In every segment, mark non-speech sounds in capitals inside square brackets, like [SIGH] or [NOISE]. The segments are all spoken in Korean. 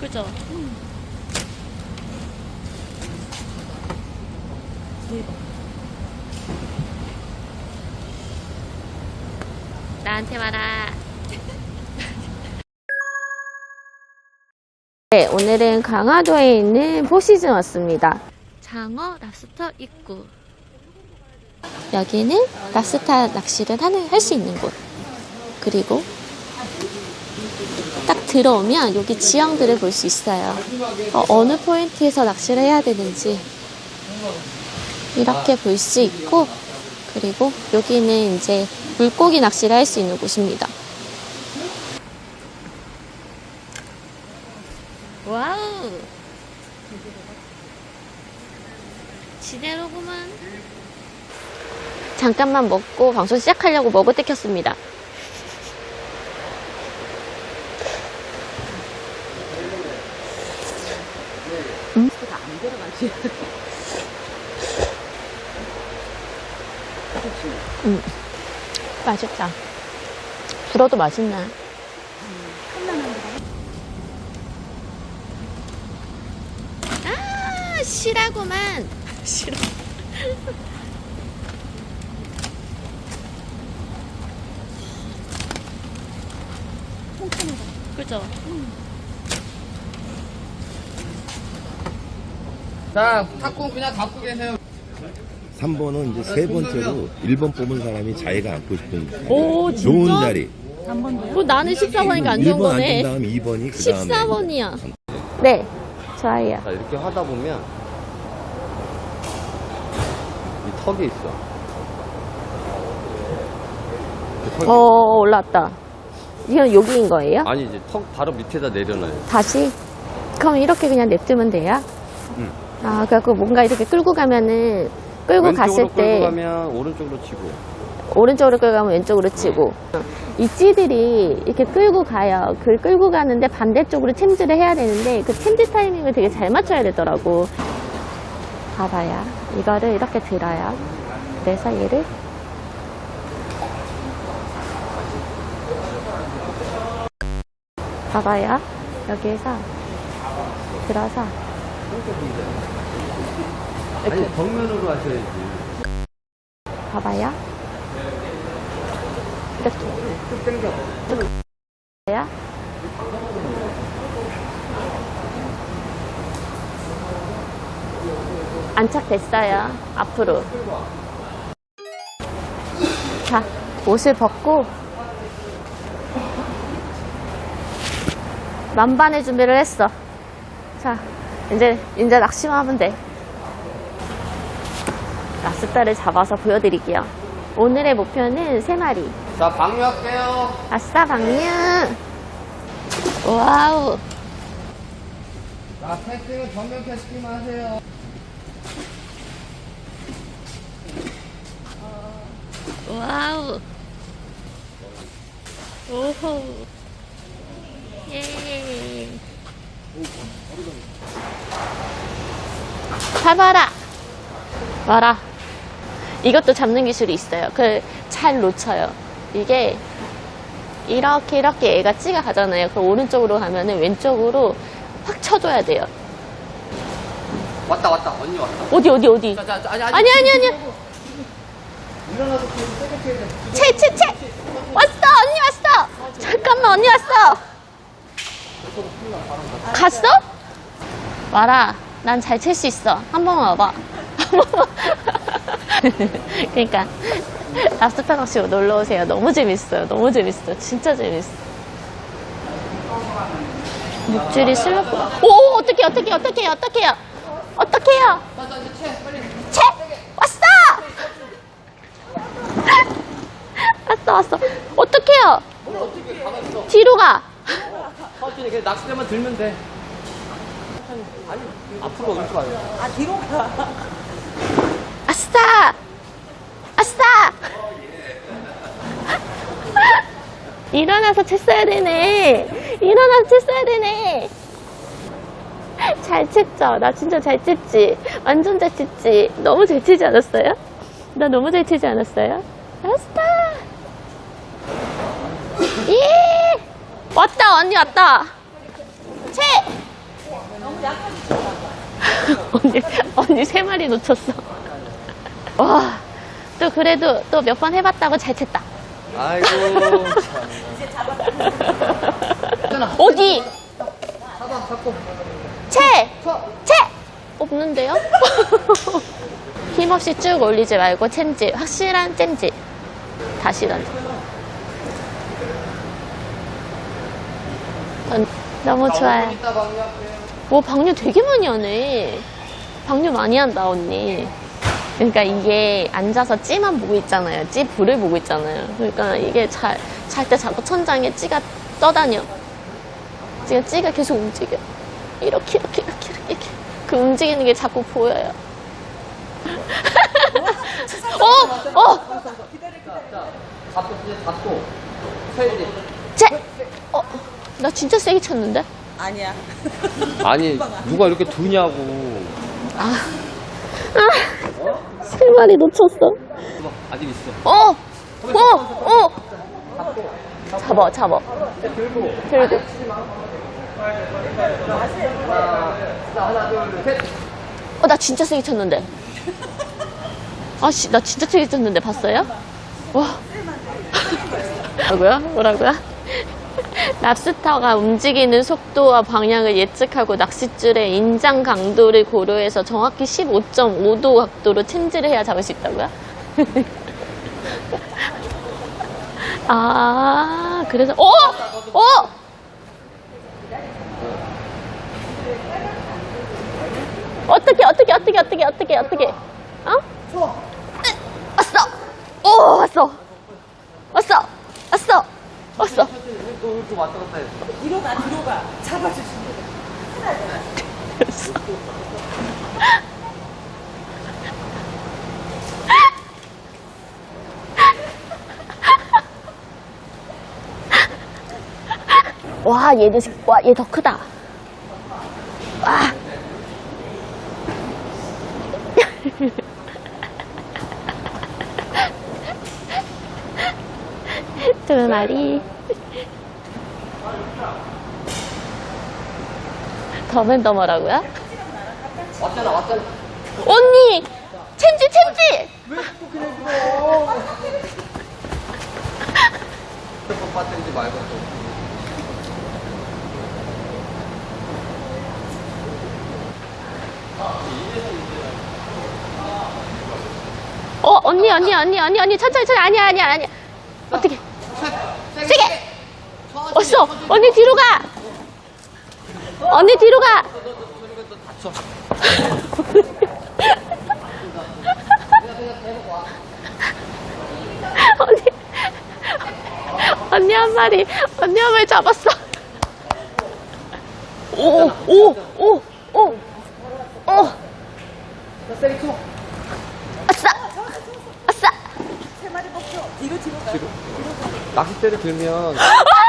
그죠? 나한테 와라. [LAUGHS] 네, 오늘은 강화도에 있는 포시즌 왔습니다. 장어 랍스터 입구. 여기는 랍스타 낚시를 하는 할수 있는 곳. 그리고 딱 들어오면 여기 지형들을 볼 수 있어요. 어, 느 포인트에서 낚시를 해야 되는지 이렇게 볼 수 있고 그리고 여기는 이제 물고기 낚시를 할 수 있는 곳입니다. 와우. 지대로구만. 잠깐만 먹고 방송 시작하려고 먹을 때 켰습니다. 음, 맛있다. 불어도 맛있네. 아, 실하구만. 싫어. 그죠? 자, 탁구 그냥 갖고 계세요. 3번은 이제 세 번째로 1번 뽑은 사람이 자기가 앉고 싶은 오, 좋은 자리. 뭐 나는 14번이니까 안 좋은 1번 앉은 거네. 다음 2번이 그 다음에 14번이야. 네, 좋아요. 자, 이렇게 하다 보면 이 턱이 있어. 그 턱이- 어, 올라왔다. 이건 여기인 거예요? 아니 이제 턱 바로 밑에다 내려놔요. 다시? 그럼 이렇게 그냥 냅두면 돼요? 응. 아, 그래갖고 뭔가 이렇게 끌고 가면은, 끌고 갔을 왼쪽으로 때, 끌고 가면 오른쪽으로 치고. 오른쪽으로 끌고 가면 왼쪽으로 치고. 이 찌들이 이렇게 끌고 가요. 그 끌고 가는데 반대쪽으로 챔질을 해야 되는데, 그 챔질 타이밍을 되게 잘 맞춰야 되더라고. 봐봐요. 이거를 이렇게 들어요. 그래서 얘를 봐봐요. 여기에서 들어서 아니 정면으로 하셔야지. 봐봐요. 이렇게. 쭉 당겨. 봐요. 안착됐어요. 앞으로. 자, 옷을 벗고 만반의 준비를 했어. 자, 이제 이제 낚시만 하면 돼. 랍스타를 잡아서 보여드릴게요. 오늘의 목표는 세 마리. 자, 방류할게요. 아싸 방류. 와우. 자, 캐스팅은 정면 캐스팅만 하세요. 와우. 오호. 예. 잡아라. 와라. 이것도 잡는 기술이 있어요. 그 잘 놓쳐요. 이게 이렇게 이렇게 얘가 찌가 가잖아요. 그 오른쪽으로 가면은 왼쪽으로 확 쳐줘야 돼요. 왔다 왔다 언니 왔다. 어디 어디 어디. 자, 자, 아니 아니. 아니 아니 아니. 일어나서 계속 세게 쳐야 돼. 채 채 채. 왔어 언니 왔어. 잠깐만 언니 왔어. 갔어? 와라. 난 잘 칠 수 있어. 한 번만 와봐. [LAUGHS] 그러니까 랍스터 낚시 놀러 오세요. 너무 재밌어요. 너무 재밌어. 진짜 재밌어. 목줄이 슬렁거려. 오 어떡해 어떡해 어떡해 어떡해요. 어떡해요. 채 왔어. [LAUGHS] 왔어 왔어. 어떡해요. 뒤로 가. 그냥 낚싯대만 들면 돼. 아니 앞으로 그러지 마요. 아싸! 아싸! 일어나서 채 써야 되네. 일어나서 채 써야 되네. 잘 쳤죠? 나 진짜 잘 쳤지? 완전 잘 쳤지? 너무 잘 치지 않았어요? 나 너무 잘 치지 않았어요? 아싸! 예! 왔다, 언니 왔다. 채! 언니, 언니 세 마리 놓쳤어. 와, 또 그래도 또 몇 번 해봤다고 잘 쳤다. 아이고. 어디? 채! 채! 없는데요? [LAUGHS] 힘없이 쭉 올리지 말고 챔지. 확실한 챔지. 다시 던져. 던- 너무 좋아요. 이따. 오, 방류 되게 많이 하네. 방류 많이 한다, 언니. 그러니까 이게 앉아서 찌만 보고 있잖아요. 찌 불을 보고 있잖아요. 그러니까 이게 잘, 잘 때 자꾸 천장에 찌가 떠다녀. 지금 찌가 계속 움직여. 이렇게, 이렇게, 이렇게, 이렇게. 그 움직이는 게 자꾸 보여요. 어! 어! 자, 잡고 잡고. 쟤! 어, 나 진짜 세게 쳤는데? 아니야. 아니 누가 이렇게 두냐고. 세 마리 놓쳤어. 봐봐, 아직 있어. 어! 어! 어! 잡아, 잡아. 들고. 어, 나 진짜 세게 쳤는데. 아씨, 나 진짜 세게 쳤는데, 봤어요? 와. 뭐라고요? 뭐라고요? 랍스터가 움직이는 속도와 방향을 예측하고 낚싯줄의 인장 강도를 고려해서 정확히 15.5도 각도로 챔질을 해야 잡을 수 있다고요? [LAUGHS] 아, 그래서, 어! 어! 어떻게 어떻게 어떻게 어떻게 어떻게 어떻게 어? 왔어 오 왔어 왔어 왔어 왔어 또 왔다 갔다 해. 뒤로 가, 뒤로 가. 잡아주시면 돼. 와 얘도 와얘 더 크다 와 [LAUGHS] 두 마리 더맨더머라고요? 왔잖아 왔잖아. 언니! 챔지 챔지! 왜 또 그래 그거? 핸드폰 빠뜨리지 말고 또. 어 언니 언니 언니 언니 언니 천천히 천천히. 아니야 아니야 아니야. 어떻게? 세게 왔어! 언니 뒤로 가 언니 뒤로 가 언니 언니 한 마리 언니 한 마리 잡았어 오 오 오 오오 오. 세게 쳐. 아싸 아싸 세 마리 목표. 뒤로, 뒤로 가. 낚싯대를 들면 아!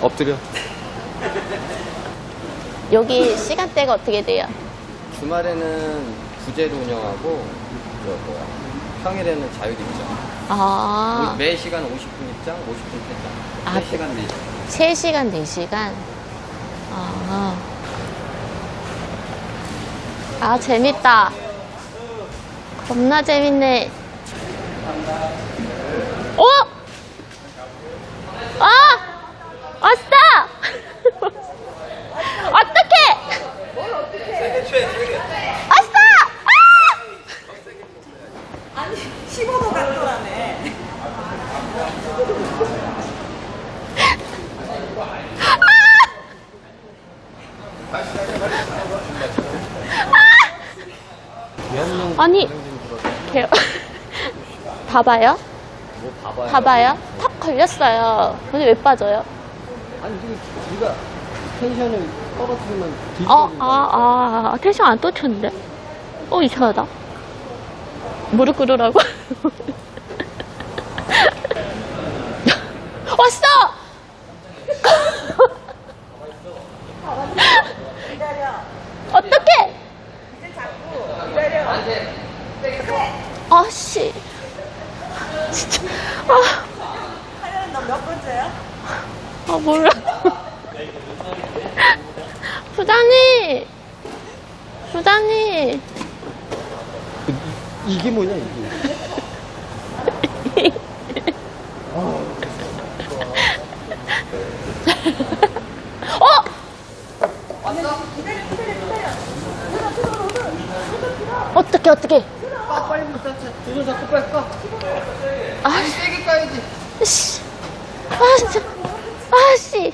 엎드려. 여기 시간대가 어떻게 돼요? 주말에는 부재로 운영하고 저 뭐야 평일에는 자율 입장. 아, 매 시간 50분 입장, 50분 퇴장. 아, 매 시간 네 시간. 3시간, 4시간. 아. 아, 재밌다. 겁나 재밌네. 어? 아! 왔다! 어떡해! 왔어! 아! 아니, 15도 각도라네. 아니, 개... [LAUGHS] 봐봐요. 뭐 봐봐요. 봐봐요. 턱 걸렸어요. 근데 왜 빠져요? 아니 이게 네가 텐션을 떨어뜨리면 어, 뒤집어진다. 아, 아, 텐션 안 떨쳤는데? 어, 이상하다. 무릎 꿇으라고? [LAUGHS] 왔어! [LAUGHS] 부자니! 부자니! 이게 뭐냐, 이게. [LAUGHS] 어? 어떻게, 어떻게? 아 빨리 붙여. 두손 잡고 빨리 까. 아 세게 까야지. 씨. 아 진짜. 아 씨.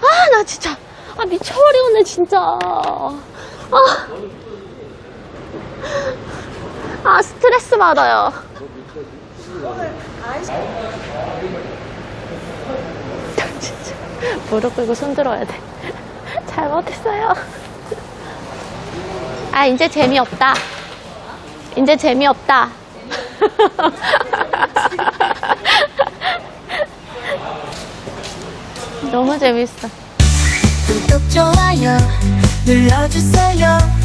아 나 진짜. 아, 미쳐버리겠네, 진짜. 아. 아, 스트레스 받아요. 진짜. 무릎 꿇고 손 들어야 돼. 잘못했어요. 아, 이제 재미없다. 이제 재미없다. [LAUGHS] 너무 재밌어. 구독, 좋아요 눌러주세요